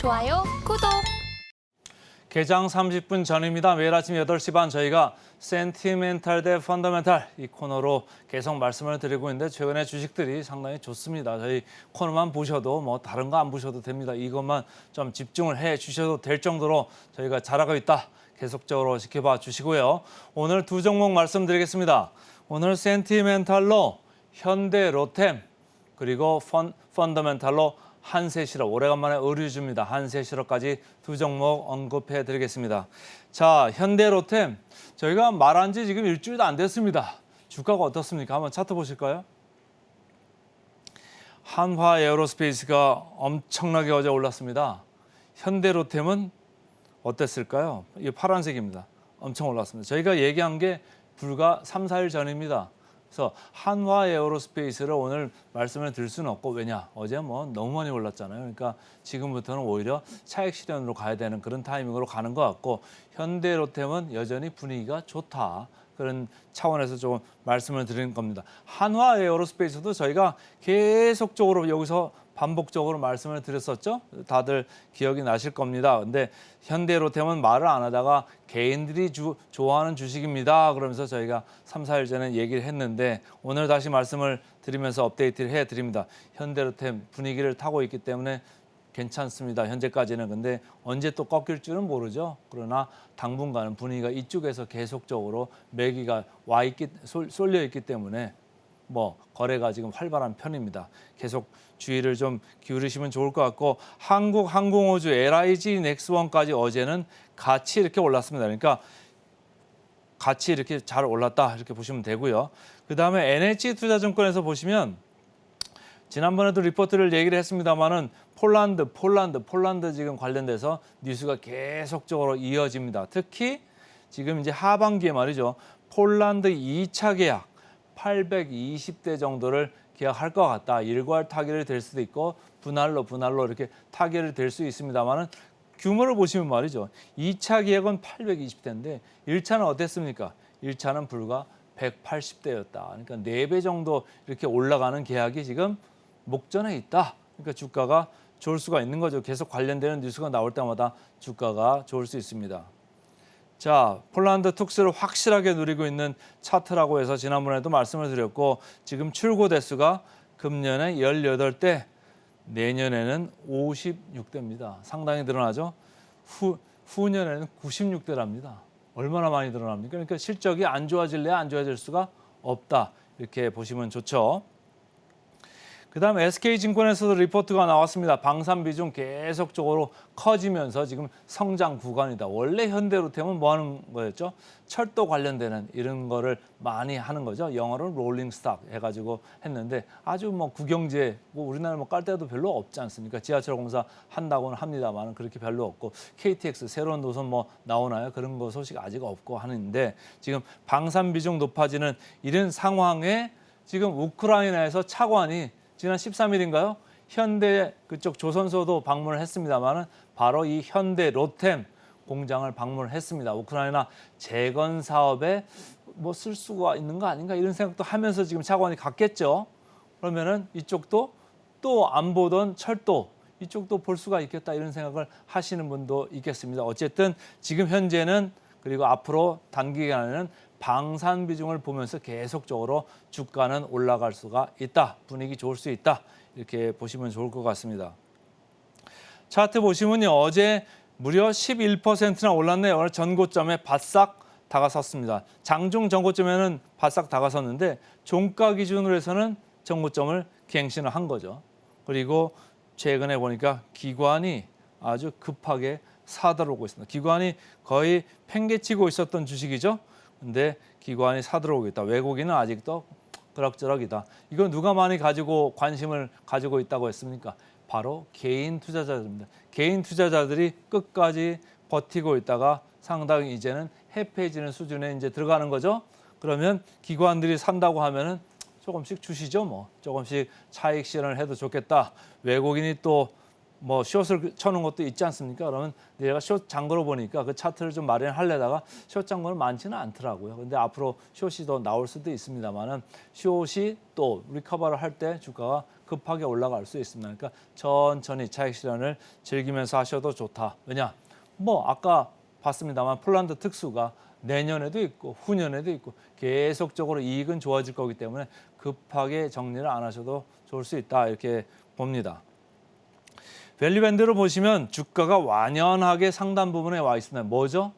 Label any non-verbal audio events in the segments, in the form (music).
좋아요, 구독. 개장 30분 전입니다. 매일 아침 8시 반 저희가 센티멘탈 대 펀더멘탈 이 코너로 계속 말씀을 드리고 있는데 최근에 주식들이 상당히 좋습니다. 저희 코너만 보셔도 뭐 다른 거 안 보셔도 됩니다. 이것만 좀 집중을 해 주셔도 될 정도로 저희가 잘하고 있다. 계속적으로 지켜봐 주시고요. 오늘 두 종목 말씀드리겠습니다. 오늘 센티멘탈로 현대 로템 그리고 펀, 펀더멘탈로 한세실업 오래간만에 의류주입니다. 한세실업까지 두 종목 언급해 드리겠습니다. 자, 현대로템 저희가 말한 지 지금 일주일도 안 됐습니다. 주가가 어떻습니까? 한번 차트 보실까요? 한화 에어로스페이스가 엄청나게 어제 올랐습니다. 현대로템은 어땠을까요? 이게 파란색입니다. 엄청 올랐습니다. 저희가 얘기한 게 불과 3, 4일 전입니다. 그래서 한화 에어로스페이스를 오늘 말씀을 드릴 수는 없고 왜냐 어제 뭐 너무 많이 올랐잖아요. 그러니까 지금부터는 오히려 차익 실현으로 가야 되는 그런 타이밍으로 가는 것 같고 현대로템은 여전히 분위기가 좋다. 그런 차원에서 조금 말씀을 드리는 겁니다. 한화 에어로스페이스도 저희가 계속적으로 여기서 반복적으로 말씀을 드렸었죠. 다들 기억이 나실 겁니다. 근데 현대로템은 말을 안 하다가 개인들이 주, 좋아하는 주식입니다. 그러면서 저희가 3, 4일 전에 얘기를 했는데 오늘 다시 말씀을 드리면서 업데이트를 해 드립니다. 현대로템 분위기를 타고 있기 때문에 괜찮습니다. 현재까지는 근데 언제 또 꺾일 줄은 모르죠. 그러나 당분간은 분위기가 이쪽에서 계속적으로 매기가 와 있기 쏠- 쏠려 있기 때문에 뭐 거래가 지금 활발한 편입니다. 계속 주의를 좀 기울이시면 좋을 것 같고 한국 항공우주 LIG 넥스원까지 어제는 같이 이렇게 올랐습니다. 그러니까 같이 이렇게 잘 올랐다 이렇게 보시면 되고요. 그 다음에 NH 투자증권에서 보시면 지난번에도 리포트를 얘기를 했습니다만은 폴란드, 폴란드, 폴란드 지금 관련돼서 뉴스가 계속적으로 이어집니다. 특히 지금 이제 하반기에 말이죠. 폴란드 2차 계약 820대 정도를 계약할 것 같다. 일괄 타결이 될 수도 있고 분할로 분할로 이렇게 타결이 될 수 있습니다만은 규모를 보시면 말이죠. 2차 계약은 820대인데 1차는 어땠습니까? 1차는 불과 180대였다. 그러니까 4배 정도 이렇게 올라가는 계약이 지금 목전에 있다. 그러니까 주가가 좋을 수가 있는 거죠. 계속 관련되는 뉴스가 나올 때마다 주가가 좋을 수 있습니다. 자, 폴란드 툭스를 확실하게 누리고 있는 차트라고 해서 지난번에도 말씀을 드렸고 지금 출고 대수가 금년에 18대, 내년에는 56대입니다. 상당히 늘어나죠. 후, 후년에는 96대랍니다. 얼마나 많이 늘어납니까? 그러니까 실적이 안 좋아질래 안 좋아질 수가 없다. 이렇게 보시면 좋죠. 그다음 SK증권에서도 리포트가 나왔습니다. 방산 비중 계속적으로 커지면서 지금 성장 구간이다. 원래 현대로템은 뭐 하는 거였죠? 철도 관련되는 이런 거를 많이 하는 거죠. 영어로는 롤링 스탁 해가지고 했는데 아주 뭐 국영제 뭐 우리나라 뭐깔 데도 별로 없지 않습니까? 지하철 공사 한다고는 합니다만 그렇게 별로 없고 KTX 새로운 노선 뭐 나오나요? 그런 거 소식 아직 없고 하는데 지금 방산 비중 높아지는 이런 상황에 지금 우크라이나에서 차관이 지난 13일인가요? 현대 그쪽 조선소도 방문을 했습니다만은 바로 이 현대 로템 공장을 방문을 했습니다. 우크라이나 재건 사업에 뭐 쓸 수가 있는 거 아닌가 이런 생각도 하면서 지금 차관이 갔겠죠. 그러면은 이쪽도 또 안 보던 철도 이쪽도 볼 수가 있겠다 이런 생각을 하시는 분도 있겠습니다. 어쨌든 지금 현재는 그리고 앞으로 단기간에는 방산 비중을 보면서 계속적으로 주가는 올라갈 수가 있다. 분위기 좋을 수 있다. 이렇게 보시면 좋을 것 같습니다. 차트 보시면요. 어제 무려 11%나 올랐네요. 오늘 전고점에 바싹 다가섰습니다. 장중 전고점에는 바싹 다가섰는데 종가 기준으로 해서는 전고점을 갱신을 한 거죠. 그리고 최근에 보니까 기관이 아주 급하게 사들어오고 있습니다. 기관이 거의 팽개치고 있었던 주식이죠. 근데 기관이 사들어오고 있다. 외국인은 아직도 그럭저럭이다. 이거 누가 많이 가지고 관심을 가지고 있다고 했습니까? 바로 개인 투자자들입니다. 개인 투자자들이 끝까지 버티고 있다가 상당히 이제는 해피해지는 수준에 이제 들어가는 거죠. 그러면 기관들이 산다고 하면은 조금씩 주시죠, 뭐. 조금씩 차익 실현을 해도 좋겠다. 외국인이 또 뭐 숏을 쳐놓은 것도 있지 않습니까? 그러면 내가 숏 장거로 보니까 그 차트를 좀 마련하려다가 숏 장거는 많지는 않더라고요. 근데 앞으로 숏이 더 나올 수도 있습니다만은 숏이 또 리커버를 할 때 주가가 급하게 올라갈 수 있습니다. 그러니까 천천히 차익 실현을 즐기면서 하셔도 좋다. 왜냐? 뭐 아까 봤습니다만 폴란드 특수가 내년에도 있고 후년에도 있고 계속적으로 이익은 좋아질 거기 때문에 급하게 정리를 안 하셔도 좋을 수 있다 이렇게 봅니다. 밸류밴드를 보시면 주가가 완연하게 상단 부분에 와 있습니다. 뭐죠?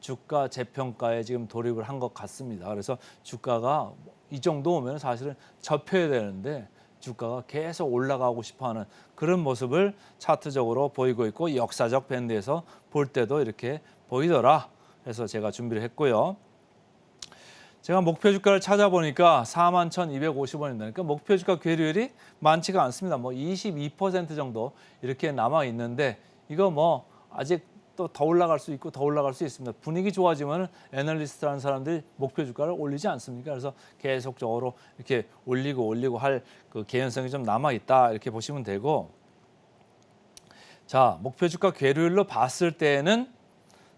주가 재평가에 지금 돌입을 한 것 같습니다. 그래서 주가가 이 정도 오면 사실은 접혀야 되는데 주가가 계속 올라가고 싶어하는 그런 모습을 차트적으로 보이고 있고 역사적 밴드에서 볼 때도 이렇게 보이더라. 그래서 제가 준비를 했고요. 제가 목표 주가를 찾아보니까 41,250원입니다. 그러니까 목표 주가 괴리율이 많지가 않습니다. 뭐 22% 정도 이렇게 남아 있는데 이거 뭐 아직 또 더 올라갈 수 있고 더 올라갈 수 있습니다. 분위기 좋아지면 애널리스트라는 사람들이 목표 주가를 올리지 않습니까? 그래서 계속적으로 이렇게 올리고 올리고 할 그 개연성이 좀 남아 있다 이렇게 보시면 되고 자 목표 주가 괴리율로 봤을 때는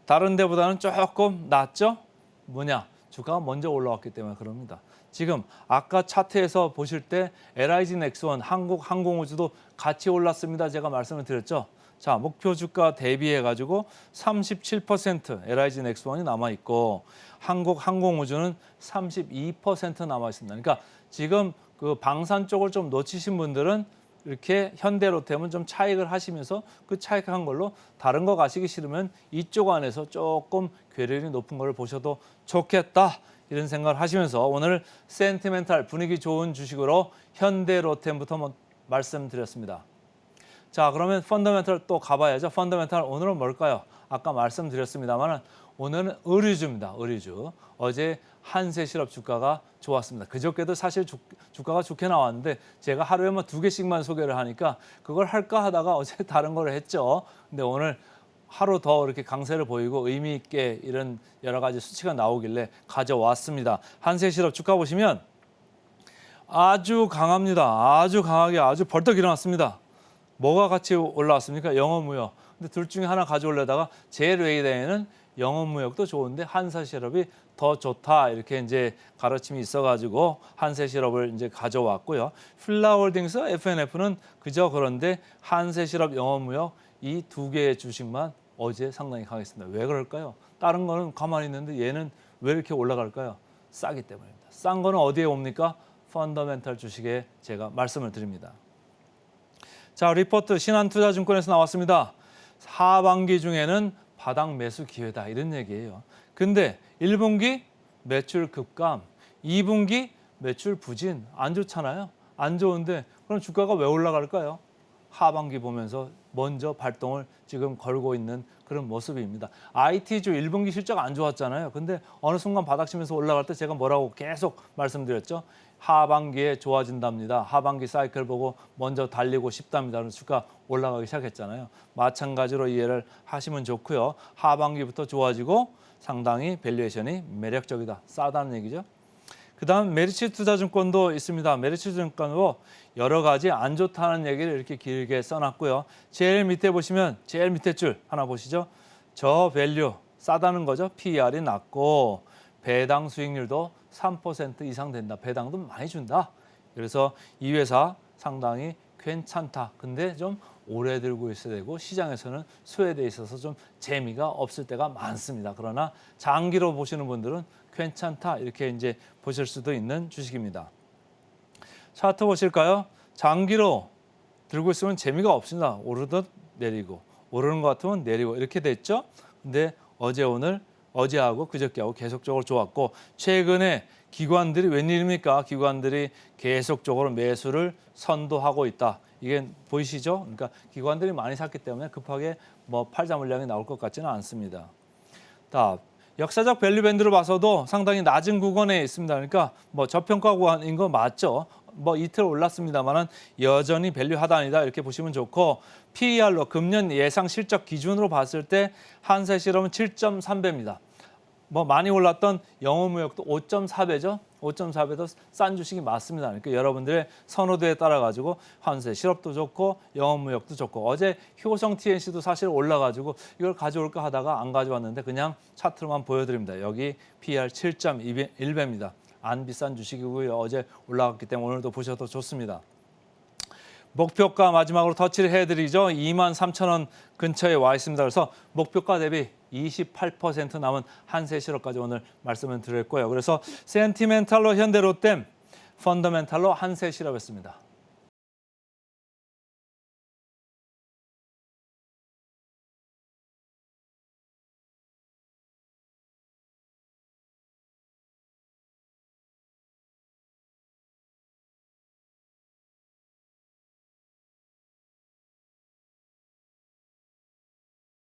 다른 데보다는 조금 낫죠? 뭐냐? 주가가 먼저 올라왔기 때문에 그럽니다. 지금 아까 차트에서 보실 때 LIG 넥스원 한국 항공우주도 같이 올랐습니다. 제가 말씀을 드렸죠. 자, 목표 주가 대비해 가지고 37% LIG 넥스원이 남아 있고 한국 항공우주는 32% 남아 있습니다. 그러니까 지금 그 방산 쪽을 좀 놓치신 분들은 이렇게 현대로템은 좀 차익을 하시면서 그 차익한 걸로 다른 거 가시기 싫으면 이쪽 안에서 조금 괴리율이 높은 걸 보셔도 좋겠다 이런 생각을 하시면서 오늘 센티멘탈 분위기 좋은 주식으로 현대로템부터 말씀드렸습니다. 자 그러면 펀더멘탈 또 가봐야죠. 펀더멘탈 오늘은 뭘까요? 아까 말씀드렸습니다만 오늘은 의류주입니다. 의류주. 어제 한세 실업 주가가 좋았습니다. 그저께도 사실 주, 주가가 좋게 나왔는데 제가 하루에 뭐두 개씩만 소개를 하니까 그걸 할까 하다가 어제 (laughs) 다른 걸 했죠. 근데 오늘 하루 더 이렇게 강세를 보이고 의미 있게 이런 여러 가지 수치가 나오길래 가져왔습니다. 한세 실업 주가 보시면 아주 강합니다. 아주 강하게 아주 벌떡 일어났습니다. 뭐가 같이 올라왔습니까? 영어 무역. 근데 둘 중에 하나 가져올려다가 제일 웨이데에는 영어무역도 좋은데 한사실업이 더 좋다 이렇게 이제 가르침이 있어가지고 한세실업을 이제 가져왔고요. 필라홀딩스 FNF는 그저 그런데 한세실업 영어무역 이 두 개의 주식만 어제 상당히 강했습니다. 왜 그럴까요? 다른 거는 가만히 있는데 얘는 왜 이렇게 올라갈까요? 싸기 때문입니다. 싼 거는 어디에 옵니까? 펀더멘탈 주식에 제가 말씀을 드립니다. 자, 리포트 신한투자증권에서 나왔습니다. 하반기 중에는 바닥 매수 기회다 이런 얘기예요. 근데 1분기 매출 급감, 2분기 매출 부진 안 좋잖아요. 안 좋은데 그럼 주가가 왜 올라갈까요? 하반기 보면서 먼저 발동을 지금 걸고 있는 그런 모습입니다. IT주 1분기 실적 안 좋았잖아요. 근데 어느 순간 바닥치면서 올라갈 때 제가 뭐라고 계속 말씀드렸죠. 하반기에 좋아진답니다. 하반기 사이클 보고 먼저 달리고 싶답니다. 그래서 주가 올라가기 시작했잖아요. 마찬가지로 이해를 하시면 좋고요. 하반기부터 좋아지고 상당히 밸류에이션이 매력적이다. 싸다는 얘기죠. 그다음 메리츠 투자증권도 있습니다. 메리츠 증권으로 여러 가지 안 좋다는 얘기를 이렇게 길게 써놨고요. 제일 밑에 보시면 제일 밑에 줄 하나 보시죠. 저 밸류 싸다는 거죠. PER이 낮고 배당 수익률도 3% 이상 된다. 배당도 많이 준다. 그래서 이 회사 상당히 괜찮다. 근데 좀 오래 들고 있어야 되고 시장에서는 소외돼 있어서 좀 재미가 없을 때가 많습니다. 그러나 장기로 보시는 분들은 괜찮다 이렇게 이제 보실 수도 있는 주식입니다. 차트 보실까요? 장기로 들고 있으면 재미가 없습니다. 오르듯 내리고 오르는 것 같으면 내리고 이렇게 됐죠. 근데 어제 오늘 어제하고 그저께하고 계속적으로 좋았고 최근에 기관들이 웬일입니까? 기관들이 계속적으로 매수를 선도하고 있다. 이게 보이시죠? 그러니까 기관들이 많이 샀기 때문에 급하게 뭐 팔자 물량이 나올 것 같지는 않습니다. 다 역사적 밸류 밴드로 봐서도 상당히 낮은 구간에 있습니다. 그러니까 뭐 저평가 구간인 거 맞죠? 뭐 이틀 올랐습니다만은 여전히 밸류 하단이다 이렇게 보시면 좋고 PER로 금년 예상 실적 기준으로 봤을 때 한세 실험은 7.3배입니다. 뭐 많이 올랐던 영어무역도 5.4배죠. 5.4배도 싼 주식이 맞습니다. 그러니까 여러분들의 선호도에 따라 가지고 환세 실업도 좋고 영어무역도 좋고 어제 효성 TNC도 사실 올라가지고 이걸 가져올까 하다가 안 가져왔는데 그냥 차트로만 보여드립니다. 여기 PR 7.1배입니다. 안 비싼 주식이고요. 어제 올라갔기 때문에 오늘도 보셔도 좋습니다. 목표가 마지막으로 터치를 해드리죠. 2만 3천 원 근처에 와 있습니다. 그래서 목표가 대비 28% 남은 한세 실업까지 오늘 말씀을 드릴 거예요. 그래서 센티멘탈로 현대로템, 펀더멘탈로 한세 실업이었습니다.